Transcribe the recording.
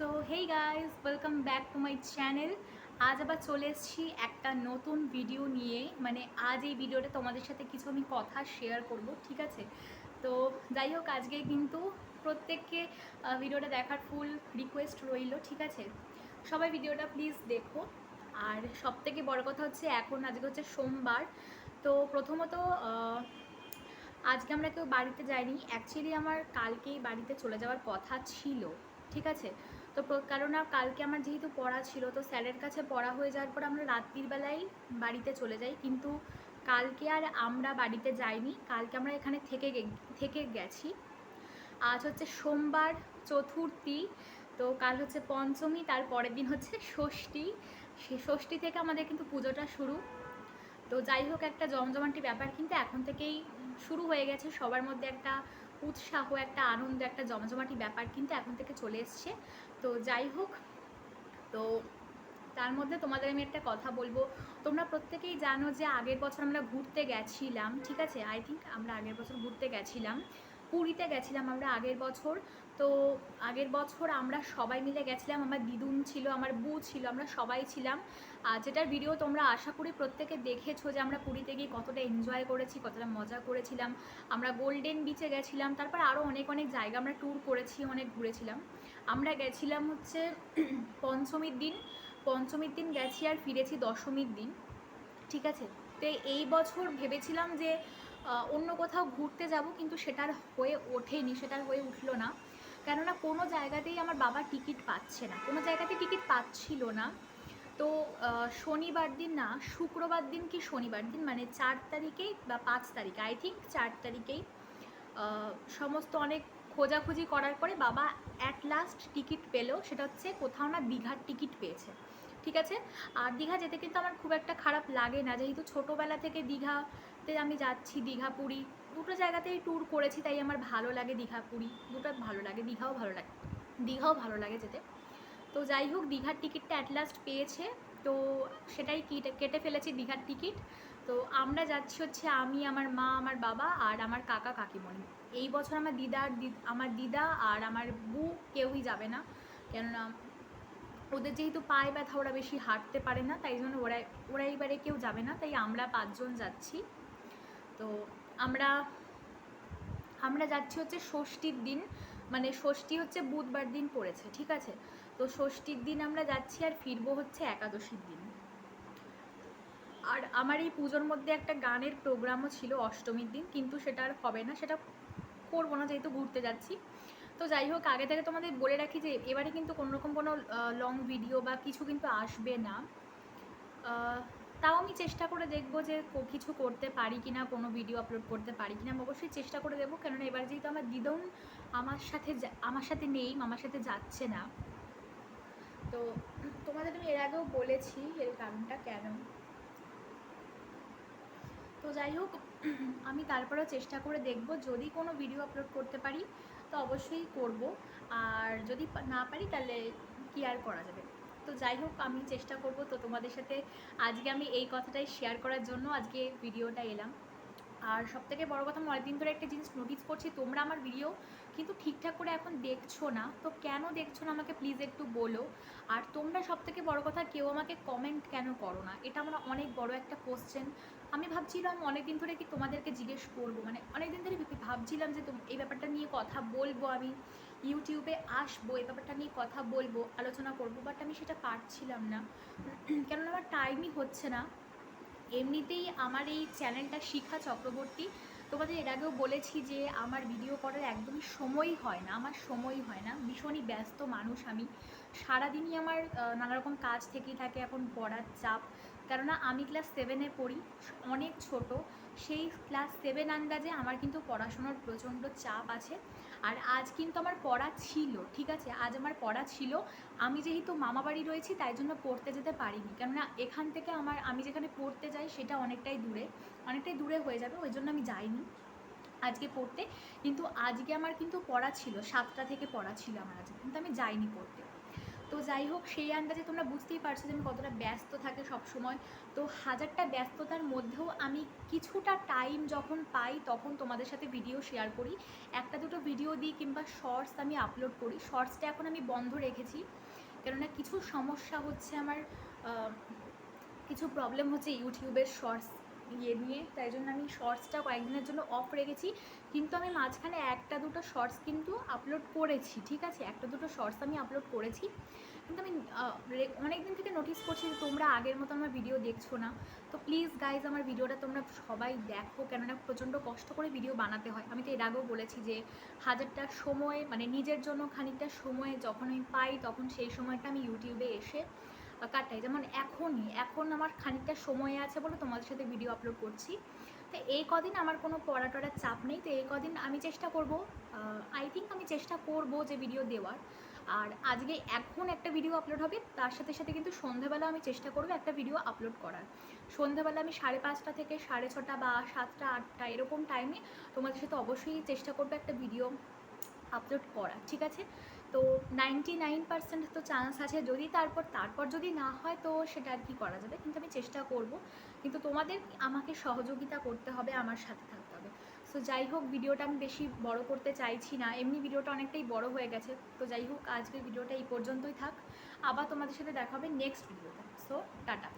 So hey guys welcome back to my channel আজ আবার চলে এসেছি একটা নতুন ভিডিও নিয়ে। মানে আজ এই ভিডিওটা তোমাদের সাথে কিছু আমি কথা শেয়ার করব, ঠিক আছে? তো যাই হোক, আজকে কিন্তু প্রত্যেককে ভিডিওটা দেখার ফুল রিকোয়েস্ট রইল, ঠিক আছে? সবাই ভিডিওটা প্লিজ দেখো। আর সব থেকে বড় কথা হচ্ছে, এখন আজকে হচ্ছে সোমবার। তো প্রথমত আজকে আমরা কেউ বাড়িতে যাইনি। অ্যাকচুয়ালি আমার কালকেই বাড়িতে চলে যাওয়ার কথা ছিল, ঠিক আছে? তো কারণ আর কালকে আমার যেহেতু পড়া ছিল, তো স্যারের কাছে পড়া হয়ে যাওয়ার পর আমরা রাত্রির বেলায় বাড়িতে চলে যাই। কিন্তু কালকে আর আমরা বাড়িতে যাইনি। কালকে আমরা এখানে থেকে থেকে গেছি। আজ হচ্ছে সোমবার চতুর্থী, তো কাল হচ্ছে পঞ্চমী, তার পরের দিন হচ্ছে ষষ্ঠী। সে ষষ্ঠী থেকে আমাদের কিন্তু পুজোটা শুরু। তো যাই হোক, একটা জমজমাটি ব্যাপার, কিন্তু এখন থেকেই শুরু হয়ে গেছে। সবার মধ্যে একটা উৎসাহ, একটা আনন্দ, একটা জমাজমাটি ব্যাপার কিন্তু এখন থেকে চলে এসছে। তো যাই হোক, তো তার মধ্যে তোমাদের আমি একটা কথা বলব। তোমরা প্রত্যেকেই জানো যে আগের বছর আমরা ঘুরতে গেছিলাম, ঠিক আছে? আই থিঙ্ক আমরা আগের বছর ঘুরতে গেছিলাম, পুরীতে গেছিলাম আমরা আগের বছর। তো আগের বছর আমরা সবাই মিলে গেছিলাম, আমার দিদুন ছিল, আমার বউ ছিল, আমরা সবাই ছিলাম। আর যেটার ভিডিও তোমরা আশা করি প্রত্যেকে দেখেছ যে আমরা পুরীতে গিয়ে কতটা এনজয় করেছি, কতটা মজা করেছিলাম। আমরা গোল্ডেন বিচে গেছিলাম, তারপর আরও অনেক অনেক জায়গা আমরা ট্যুর করেছি, অনেক ঘুরেছিলাম। আমরা গেছিলাম হচ্ছে পঞ্চমীর দিন। পঞ্চমীর দিন গেছি আর ফিরেছি দশমীর দিন, ঠিক আছে? তো এই বছর ভেবেছিলাম যে অন্য কোথাও ঘুরতে যাব, কিন্তু সেটার হয়ে ওঠেনি সেটার হয়ে উঠল না। কেননা কোনো জায়গাতেই আমার বাবা টিকিট পাচ্ছে না। কোনো জায়গাতে টিকিট পাচ্ছিল না। তো শনিবার দিন না, শুক্রবার দিন কি শনিবার দিন মানে চার তারিখেই বা পাঁচ তারিখে আই থিঙ্ক চার তারিখেই সমস্ত অনেক খোঁজাখুঁজি করার পরে বাবা অ্যাট লাস্ট টিকিট পেল। সেটা হচ্ছে কোথাও না দীঘার টিকিট পেয়েছে। ঠিক আছে? আর দীঘা যেতে কিন্তু আমার খুব একটা খারাপ লাগে না। যেহেতু ছোটোবেলা থেকে দীঘাতে আমি যাচ্ছি, দীঘা, পুরী দুটো জায়গাতেই ট্যুর করেছি, তাই আমার ভালো লাগে দীঘা, পুরী। দুটো ভালো লাগে, দীঘাও ভালো লাগে, দীঘাও ভালো লাগে যেতে। তো যাই হোক, দীঘার টিকিটটা অ্যাট লাস্ট পেয়েছে। তো সেটাই কেটে ফেলেছি দীঘার টিকিট। তো আমরা যাচ্ছি হচ্ছে আমি, আমার মা, আমার বাবা আর আমার কাকা, কাকিমণি। এই বছর আমার দিদা আর আমার দিদা আর আমার বউ কেউই যাবে না। কেননা ওদের যেহেতু পায়ে ব্যথা, ওরা বেশি হাঁটতে পারে না, তাই জন্য ওরা ওরা এবারে কেউ যাবে না, তাই আমরা পাঁচজন যাচ্ছি। তো আমরা আমরা যাচ্ছি হচ্ছে ষষ্ঠীর দিন মানে ষষ্ঠী হচ্ছে বুধবার দিন পড়েছে, ঠিক আছে? তো ষষ্ঠীর দিন আমরা যাচ্ছি আর ফিরবো হচ্ছে একাদশীর দিন। আর আমার এই পুজোর মধ্যে একটা গানের প্রোগ্রামও ছিল অষ্টমীর দিন, কিন্তু সেটা আর হবে না, সেটা করব না যেহেতু ঘুরতে যাচ্ছি। তো যাই হোক, আগে থেকে তোমাদের বলে রাখি যে এবারে কিন্তু কোনো রকম কোনো লং ভিডিও বা কিছু কিন্তু আসবে না। তাও আমি চেষ্টা করে দেখব যে কিছু করতে পারি কিনা, কোনো ভিডিও আপলোড করতে পারি কিনা, আমি অবশ্যই চেষ্টা করে দেবো কেননা এবার যেহেতু আমার দিদন আমার সাথে আমার সাথে নেই আমার সাথে যাচ্ছে না। তো তোমাদের আমি এর আগেও বলেছি এর কারণটা কেন? তো যাই হোক, আমি তারপরেও চেষ্টা করে দেখব, যদি কোনো ভিডিও আপলোড করতে পারি, তো অবশ্যই করব। আর যদি না পারি, তাহলে কি আর করা যাবে? তো যাই হোক, আমি চেষ্টা করব তো তোমাদের সাথে আজকে আমি এই কথাটাই শেয়ার করার জন্য আজকে ভিডিওটা এলাম। আর সব থেকে বড়ো কথা, আমি অনেকদিন ধরে একটা জিনিস নোটিস করছি, তোমরা আমার ভিডিও কিন্তু ঠিকঠাক করে এখন দেখছ না। তো কেন দেখছ না আমাকে প্লিজ একটু বলো। আর তোমরা সব থেকে বড়ো কথা, কেউ আমাকে কমেন্ট কেন করো না? এটা আমার অনেক বড় একটা কোশ্চেন আমি ভাবছিলাম অনেকদিন ধরে কি তোমাদেরকে জিজ্ঞেস করব। মানে অনেকদিন ধরে ভেবে- ভাবছিলাম যে এই ব্যাপারটা নিয়ে কথা বলব আমি। ইউটিউবে আসব, এই ব্যাপারটা নিয়ে কথা বলব, আলোচনা করব বাট আমি সেটা পারছিলাম না। কেননা আমার টাইমই হচ্ছে না। এমনিতেই আমার এই চ্যানেলটা শিখা চক্রবর্তী। তোমাদের এর আগেও বলেছি যে আমার ভিডিও করার একদমই সময় হয় না, আমার সময় হয় না। ভীষণই ব্যস্ত মানুষ আমি। সারাদিনই আমার নানারকম কাজ থেকেই থাকে, এখন পড়ার চাপ। কেননা আমি ক্লাস সেভেনে পড়ি, অনেক ছোট, সেই ক্লাস সেভেন আন্দাজে আমার কিন্তু পড়াশোনার প্রচণ্ড চাপ আছে। আর আজ কিন্তু আমার পড়া ছিল, ঠিক আছে? আজ আমার পড়া ছিল, আমি যেহেতু মামা বাড়ি রয়েছি, তাই জন্য পড়তে যেতে পারিনি। কেননা এখান থেকে আমার, আমি যেখানে পড়তে যাই, সেটা অনেকটাই দূরে অনেকটাই দূরে হয়ে যাবে, ওই জন্য আমি যাইনি আজকে পড়তে। কিন্তু আজকে আমার কিন্তু পড়া ছিল, সাতটা থেকে পড়া ছিল আমার আজকে, কিন্তু আমি যাইনি পড়তে। তো যাই হোক, সেই আন্দাজে তোমরা বুঝতেই পারছ যে আমি কতটা ব্যস্ত থাকে সব সময় তো হাজারটা ব্যস্ততার মধ্যেও আমি কিছুটা টাইম যখন পাই তখন তোমাদের সাথে ভিডিও শেয়ার করি। একটা দুটো ভিডিও দিই কিংবা শর্টস আমি আপলোড করি। শর্টসটা এখন আমি বন্ধ রেখেছি। কেননা কিছু সমস্যা হচ্ছে আমার কিছু প্রবলেম হচ্ছে ইউটিউবের শর্টস ইয়ে নিয়ে, তাই জন্য আমি শর্টসটা কয়েকদিনের জন্য অফ রেখেছি। কিন্তু আমি মাঝখানে একটা দুটো শর্টস কিন্তু আপলোড করেছি, ঠিক আছে? একটা দুটো শর্টস আমি আপলোড করেছি। কিন্তু আমি অনেক দিন থেকে নোটিস করছি যে তোমরা আগের মতো আমার ভিডিও দেখছ না। তো প্লিজ গাইজ আমার ভিডিওটা তোমরা সবাই দেখো, কেননা প্রচণ্ড কষ্ট করে ভিডিও বানাতে হয়। আমি তো এর আগেও বলেছি যে হাজারটা সময় মানে নিজের জন্য খানিকটা সময় যখন আমি পাই, তখন সেই সময়টা আমি ইউটিউবে এসে কাটাই যেমন এখনই, এখন আমার খানিকটা সময় আছে বলে তোমাদের সাথে ভিডিও আপলোড করছি। তো এই কদিন আমার কোনো পড়া টড়ার চাপ নেই, তো এই কদিন আমি চেষ্টা করব আই থিঙ্ক আমি চেষ্টা করব যে ভিডিও দেওয়ার। আর আজকে এখন একটা ভিডিও আপলোড হবে, তার সাথে সাথে কিন্তু সন্ধ্যাবেলা আমি চেষ্টা করব একটা ভিডিও আপলোড করার। সন্ধ্যাবেলা আমি সাড়ে পাঁচটা থেকে সাড়ে ছটা বা সাতটা, আটটা এরকম টাইমে তোমাদের সাথে অবশ্যই চেষ্টা করব একটা ভিডিও আপলোড করা ঠিক আছে? তো নাইনটি নাইন পার্সেন্ট তো চান্স আছে। যদি তারপর তারপর যদি না হয়, তো সেটা আর কি করা যাবে? কিন্তু আমি চেষ্টা করব। কিন্তু তোমাদের আমাকে সহযোগিতা করতে হবে, আমার সাথে থাকতে হবে। সো যাই হোক, ভিডিওটা আমি বেশি বড় করতে চাইছি না। এমনি ভিডিওটা অনেকটাই বড় হয়ে গেছে। তো যাই হোক, আজকের ভিডিওটা এই পর্যন্তই থাক। আবার তোমাদের সাথে দেখা হবে নেক্সট ভিডিওতে সো টাটা।